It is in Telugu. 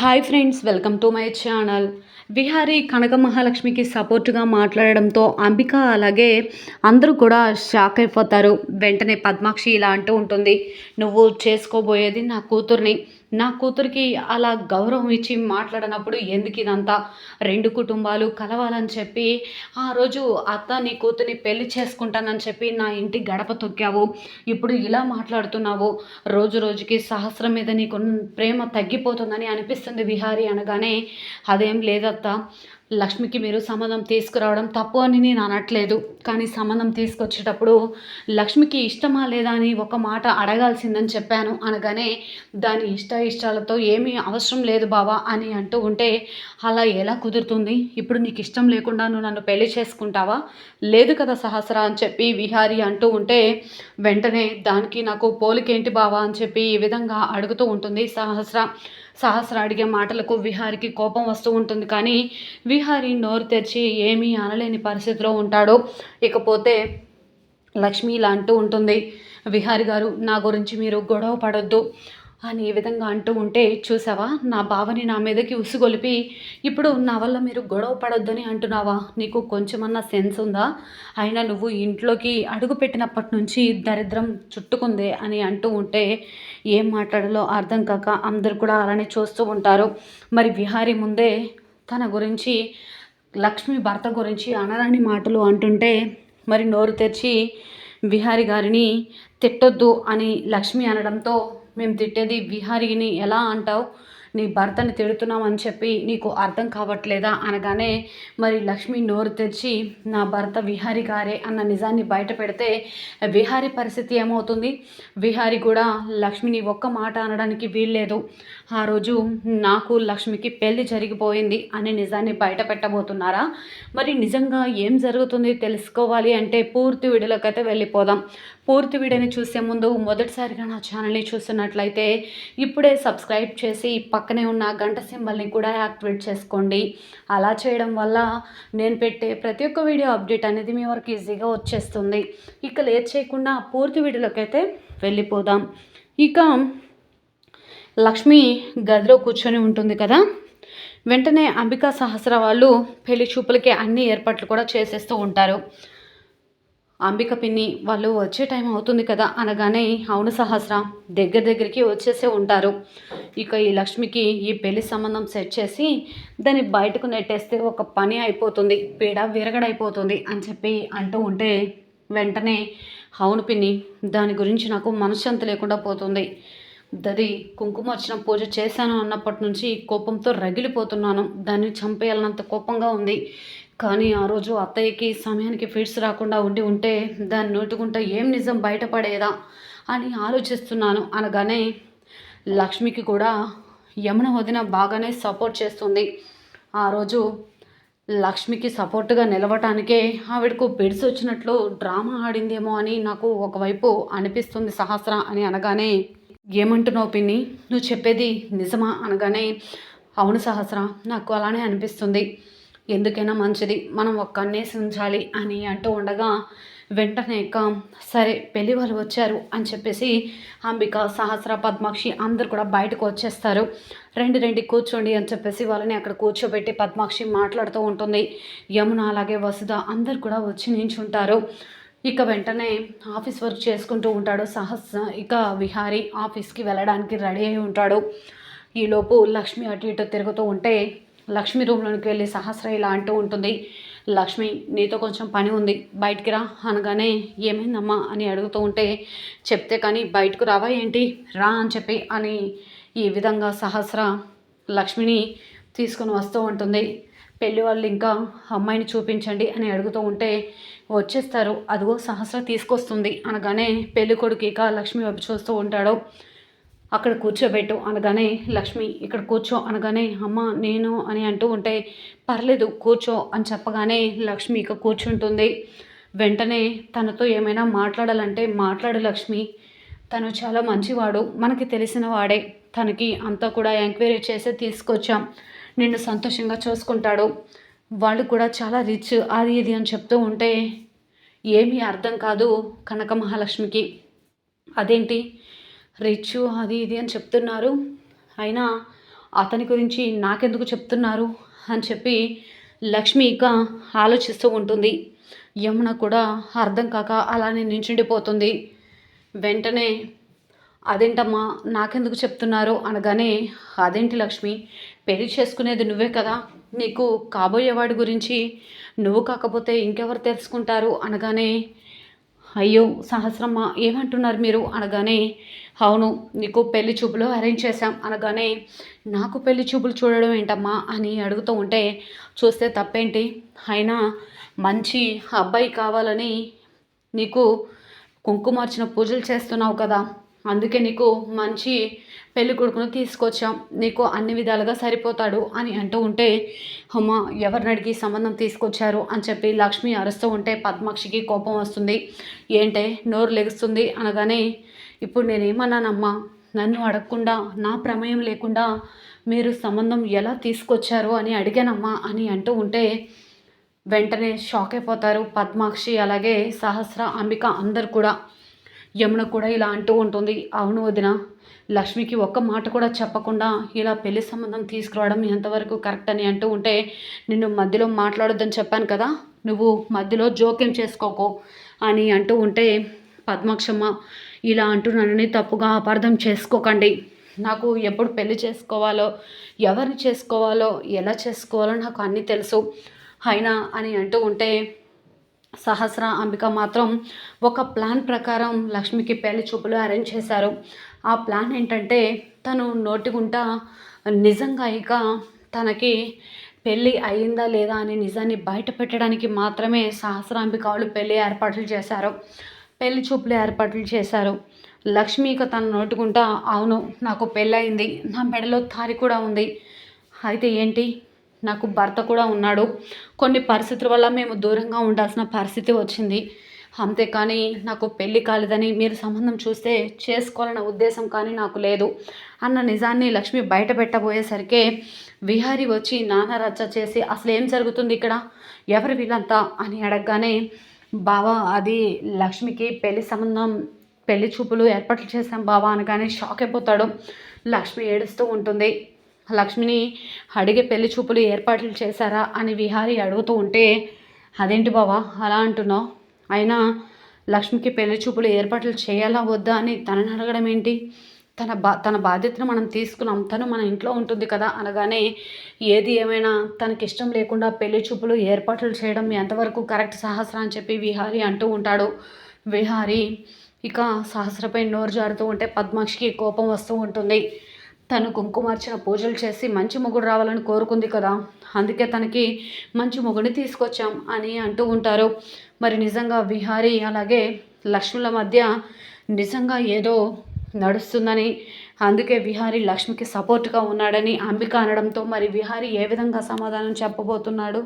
Hi friends welcome to my channel Vihari Kanaka మహాలక్ష్మికి సపోర్ట్గా మాట్లాడడంతో అంబిక అలాగే అందరూ కూడా షాక్ అయిపోతారు. వెంటనే పద్మాక్షి ఇలా అంటూ ఉంటుంది. నువ్వు చేసుకోబోయేది నా కూతుర్ని. నా కూతురికి అలా గౌరవం ఇచ్చి మాట్లాడినప్పుడు ఎందుకు ఇదంతా రెండు కుటుంబాలు కలవాలని చెప్పి ఆ రోజు అత్త నీ కూతుర్ని పెళ్ళి చేసుకుంటానని చెప్పి నా ఇంటి గడప తొక్కావు. ఇప్పుడు ఇలా మాట్లాడుతున్నావు. రోజు రోజుకి సహస్రం మీద నీకు ప్రేమ తగ్గిపోతుందని అనిపిస్తుంది విహారి అనగానే. అదేం లేదత్త. లక్ష్మికి మీరు సంబంధం తీసుకురావడం తప్పు అని నేను అనట్లేదు. కానీ సంబంధం తీసుకొచ్చేటప్పుడు లక్ష్మికి ఇష్టమా లేదా అని ఒక మాట అడగాల్సిందని చెప్పాను. అనగానే దాని ఇష్ట ఇష్టాలతో ఏమీ అవసరం లేదు బావా అని అంటూ ఉంటే అలా ఎలా కుదురుతుంది? ఇప్పుడు నీకు ఇష్టం లేకుండా నువ్వు నన్ను పెళ్ళి చేసుకుంటావా? లేదు కదా సహస్ర అని చెప్పి విహారి అంటూ ఉంటే వెంటనే దానికి నాకు పోలికేంటి బావా అని చెప్పి ఈ విధంగా అడుగుతూ ఉంటుంది సహస్ర. సహస్ర అడిగే మాటలకు విహారికి కోపం వస్తూ ఉంటుంది. కానీ విహారి నోరు తెరిచి ఏమీ అనలేని పరిస్థితిలో ఉంటాడు. ఇకపోతే లక్ష్మి ఇలా అంటూ ఉంటుంది. విహారి గారు నా గురించి మీరు గొడవ పడొద్దు. అని ఈ విధంగా అంటూ ఉంటే చూసావా? నా బావని నా మీదకి ఉసుగొలిపి ఇప్పుడు నా వల్ల మీరు గొడవ పడొద్దని అంటున్నావా? నీకు కొంచెమన్నా సెన్స్ ఉందా? అయినా నువ్వు ఇంట్లోకి అడుగు పెట్టినప్పటి నుంచి దరిద్రం చుట్టుకుంది అని అంటూ ఉంటే ఏం మాట్లాడాలో అర్థం కాక అందరు కూడా అలానే చూస్తూ ఉంటారు. మరి విహారీ ముందే తన గురించి లక్ష్మి భర్త గురించి అనరాని మాటలు అంటుంటే మరి నోరు తెరిచి విహారి గారిని తిట్టొద్దు అని లక్ష్మి అనడంతో మేము తిట్టేది విహారిని ఎలా అంటావు? నీ భర్తని తిడుతున్నామని చెప్పి నీకు అర్థం కావట్లేదా అనగానే మరి లక్ష్మి నోరు తెరిచి నా భర్త విహారి గారే అన్న నిజాన్ని బయట పెడితే విహారి పరిస్థితి ఏమవుతుంది? విహారి కూడా లక్ష్మిని ఒక్క మాట అనడానికి వీల్లేదు. ఆ రోజు నాకు లక్ష్మికి పెళ్ళి జరిగిపోయింది అనే నిజాన్ని బయట పెట్టబోతున్నారా? మరి నిజంగా ఏం జరుగుతుంది తెలుసుకోవాలి అంటే పూర్తి వీడియోలోకైతే వెళ్ళిపోదాం. పూర్తి వీడియోని చూసే ముందు మొదటిసారిగా నా ఛానల్ని చూస్తున్నట్లయితే ఇప్పుడే సబ్స్క్రైబ్ చేసి పక్కనే ఉన్న గంట సింబల్ని కూడా యాక్టివేట్ చేసుకోండి. అలా చేయడం వల్ల నేను పెట్టే ప్రతి ఒక్క వీడియో అప్డేట్ అనేది మీ వరకు ఈజీగా వచ్చేస్తుంది. ఇక లేట్ చేయకుండా పూర్తి వీడియోలోకి అయితే వెళ్ళిపోదాం. ఇక లక్ష్మి గదిలో కూర్చొని ఉంటుంది కదా? వెంటనే అంబికా సహస్ర వాళ్ళు పెళ్ళి చూపులకి అన్ని ఏర్పాట్లు కూడా చేసేస్తూ ఉంటారు. అంబిక పిన్ని వాళ్ళు వచ్చే టైం అవుతుంది కదా అనగానే అవును సహస్ర దగ్గర దగ్గరికి వచ్చేసే ఉంటారు. ఇక ఈ లక్ష్మికి ఈ పెళ్ళి సంబంధం సెట్ చేసి దాన్ని బయటకు నెట్టేస్తే ఒక పని అయిపోతుంది పీడ విరగడైపోతుంది అని చెప్పి అంటూ ఉంటే వెంటనే అవును పిన్ని దాని గురించి నాకు మనశ్శాంతి లేకుండా పోతుంది. దది కుంకుమ వచ్చిన పూజ చేశాను అన్నప్పటి నుంచి కోపంతో రగిలిపోతున్నాను. దాన్ని చంపేయాలన్నంత కోపంగా ఉంది. కానీ ఆ రోజు అత్తయ్యకి సమయానికి ఫిట్స్ రాకుండా ఉండి ఉంటే దాన్ని నోటుకుంటే ఏం నిజం బయటపడేదా అని ఆలోచిస్తున్నాను అనగానే లక్ష్మికి కూడా యమున వదిన బాగానే సపోర్ట్ చేస్తుంది. ఆ రోజు లక్ష్మికి సపోర్ట్గా నిలవటానికే ఆవిడకు పెడిసి వచ్చినట్లు డ్రామా ఆడిందేమో అని నాకు ఒకవైపు అనిపిస్తుంది సహస్ర అని అనగానే ఏమంటున్నావు పిన్ని? నువ్వు చెప్పేది నిజమా? అనగానే అవును సహస్ర నాకు అలానే అనిపిస్తుంది. ఎందుకైనా మంచిది. మనం ఒక్కన్నేసి ఉంచాలి అని అంటూ ఉండగా వెంటనే ఇక సరే పెళ్ళి వాళ్ళు వచ్చారు అని చెప్పేసి అంబిక సహస్ర పద్మాక్షి అందరు కూడా బయటకు వచ్చేస్తారు. రెండు రెండు కూర్చోండి అని చెప్పేసి వాళ్ళని అక్కడ కూర్చోబెట్టి పద్మాక్షి మాట్లాడుతూ ఉంటుంది. యమున అలాగే వసుధ అందరు కూడా వచ్చి నించుంటారు. ఇక వెంటనే ఆఫీస్ వర్క్ చేసుకుంటూ ఉంటాడు సహస్ ఇక విహారీ ఆఫీస్కి వెళ్ళడానికి రెడీ అయి ఉంటాడు. ఈలోపు లక్ష్మి అటు ఇటు తిరుగుతూ ఉంటే లక్ష్మి రూమ్లోనికి వెళ్ళి సహస్ర ఇలా అంటూ ఉంటుంది. లక్ష్మి నీతో కొంచెం పని ఉంది. బయటికి రా అనగానే ఏమైందమ్మా అని అడుగుతూ ఉంటే చెప్తే కానీ బయటకు రావా ఏంటి? రా అని చెప్పి అని ఈ విధంగా సహస్ర లక్ష్మిని తీసుకొని వస్తూ ఉంటుంది. పెళ్ళి వాళ్ళు ఇంకా అమ్మాయిని చూపించండి అని అడుగుతూ ఉంటే వచ్చేస్తారు. అదిగో సహస్ర తీసుకొస్తుంది అనగానే పెళ్ళి కొడుకు ఇక లక్ష్మి వైపు చూస్తూ ఉంటాడు. అక్కడ కూర్చోబెట్టు అనగానే లక్ష్మి ఇక్కడ కూర్చో అనగానే అమ్మ నేను అని అంటూ ఉంటే పర్లేదు కూర్చో అని చెప్పగానే లక్ష్మి ఇక కూర్చుంటుంది. వెంటనే తనతో ఏమైనా మాట్లాడాలంటే మాట్లాడు లక్ష్మి తను చాలా మంచివాడు మనకి తెలిసిన వాడే తనకి అంతా కూడా ఎంక్వైరీ చేసి తీసుకొచ్చాం నిన్ను సంతోషంగా చూసుకుంటాడు వాళ్ళు కూడా చాలా రిచ్ అది ఇది అని చెప్తూ ఉంటే ఏమీ అర్థం కాదు కనక మహాలక్ష్మికి అదేంటి? రిచ్ అది ఇది అని చెప్తున్నారు. అయినా అతని గురించి నాకెందుకు చెప్తున్నారు అని చెప్పి లక్ష్మి ఇక ఆలోచిస్తూ ఉంటుంది. యమున కూడా అర్థం కాక అలానే నించుండిపోతుంది. వెంటనే అదేంటమ్మా నాకెందుకు చెప్తున్నారు? అనగానే అదేంటి లక్ష్మి పెళ్ళి చేసుకునేది నువ్వే కదా నీకు కాబోయేవాడి గురించి నువ్వు కాకపోతే ఇంకెవరు తెలుసుకుంటారు? అనగానే అయ్యో సహస్రమ్మ ఏమంటున్నారు మీరు? అనగానే అవును నీకు పెళ్ళి చూపులు అరేంజ్ చేశాం. అనగానే నాకు పెళ్ళి చూపులు చూడడం ఏంటమ్మా అని అడుగుతూ ఉంటే చూస్తే తప్పేంటి? అయినా మంచి అబ్బాయి కావాలని నీకు కుంకుమార్చిన పూజలు చేస్తున్నావు కదా. అందుకే నీకు మంచి పెళ్ళి కొడుకును తీసుకొచ్చాం. నీకు అన్ని విధాలుగా సరిపోతాడు అని అంటూ ఉంటే అమ్మ ఎవరిని అడిగి సంబంధం తీసుకొచ్చారు? అని చెప్పి లక్ష్మి అరుస్తూ ఉంటే పద్మాక్షికి కోపం వస్తుంది. ఏంటే నోరు లెగుస్తుంది? అనగానే ఇప్పుడు నేనేమన్నానమ్మా నన్ను అడగకుండా నా ప్రమేయం లేకుండా మీరు సంబంధం ఎలా తీసుకొచ్చారు అని అడిగానమ్మా అని అంటూ ఉంటే వెంటనే షాక్ అయిపోతారు పద్మాక్షి అలాగే సహస్ర అంబిక అందరు కూడా. యమున కూడా ఇలా అంటూ ఉంటుంది అవును వదిన లక్ష్మికి ఒక్క మాట కూడా చెప్పకుండా ఇలా పెళ్ళి సంబంధం తీసుకురావడం ఎంతవరకు కరెక్ట్ అని అంటూ ఉంటే నిన్ను మధ్యలో మాట్లాడొద్దని చెప్పాను కదా నువ్వు మధ్యలో జోక్యం చేసుకోకు అని అంటూ ఉంటే పద్మాక్షమ్మ ఇలా అంటూ నన్ను తప్పుగా అపార్థం చేసుకోకండి. నాకు ఎప్పుడు పెళ్ళి చేసుకోవాలో ఎవరిని చేసుకోవాలో ఎలా చేసుకోవాలో నాకు అన్నీ తెలుసు. అయినా అని అంటూ ఉంటే సహస్ర అంబిక మాత్రం ఒక ప్లాన్ ప్రకారం లక్ష్మికి పెళ్ళి చూపులు అరేంజ్ చేశారు. ఆ ప్లాన్ ఏంటంటే తను నోటిగుంటా నిజంగా ఇక తనకి పెళ్ళి అయిందా లేదా అని నిజాన్ని బయట పెట్టడానికి మాత్రమే సహస్రాంబిక వాళ్ళు పెళ్ళి ఏర్పాట్లు చేశారు. పెళ్ళి చూపులు ఏర్పాట్లు చేశారు. లక్ష్మి ఇక తన నోటుకుంటా అవును నాకు పెళ్ళయింది. నా మెడలో తారి కూడా ఉంది. అయితే ఏంటి? నాకు భర్త కూడా ఉన్నాడు. కొన్ని పరిస్థితుల వల్ల మేము దూరంగా ఉండాల్సిన పరిస్థితి వచ్చింది. అంతేకాని నాకు పెళ్ళి కాలేదని మీరు సంబంధం చూస్తే చేసుకోవాలన్న ఉద్దేశం కానీ నాకు లేదు. అన్న నిజాన్ని లక్ష్మి బయట పెట్టబోయేసరికి విహారి వచ్చి నాన్న రచ్చ చేసి అసలు ఏం జరుగుతుంది ఇక్కడ? ఎవరు వీళ్ళంతా? అని అడగగానే బావా అది లక్ష్మికి పెళ్ళి సంబంధం పెళ్ళి చూపులు ఏర్పాట్లు చేశాం బావా అనగానే షాక్ అయిపోతాడు. లక్ష్మి ఏడుస్తూ ఉంటుంది. లక్ష్మిని అడిగే పెళ్ళి చూపులు ఏర్పాట్లు చేశారా అని విహారి అడుగుతూ ఉంటే అదేంటి బావా అలా అంటున్నావు? అయినా లక్ష్మికి పెళ్ళి చూపులు ఏర్పాట్లు చేయాలా వద్దా అని తనని అడగడం ఏంటి? తన బా తన బాధ్యతను మనం తీసుకున్నాం తను మన ఇంట్లో ఉంటుంది కదా అనగానే ఏది ఏమైనా తనకి ఇష్టం లేకుండా పెళ్ళి చూపులు ఏర్పాట్లు చేయడం ఎంతవరకు కరెక్ట్ సహస్ర అని చెప్పి విహారి అంటూ ఉంటాడు. విహారి ఇక సహస్రపై నోరు జారుతూ ఉంటే పద్మాక్షికి కోపం వస్తూ ఉంటుంది. తను కుంకుమార్చన పూజలు చేసి మంచి మొగుడు రావాలని కోరుకుంది కదా. అందుకే తనకి మంచి మొగుడిని తీసుకొచ్చాం అని అంటూ ఉంటారు. మరి నిజంగా విహారీ అలాగే లక్ష్ముల మధ్య నిజంగా ఏదో నడుస్తుందని అందుకే విహారీ లక్ష్మికి సపోర్ట్గా ఉన్నాడని అంబిక అనడంతో మరి విహారీ ఏ విధంగా సమాధానం చెప్పబోతున్నాడు?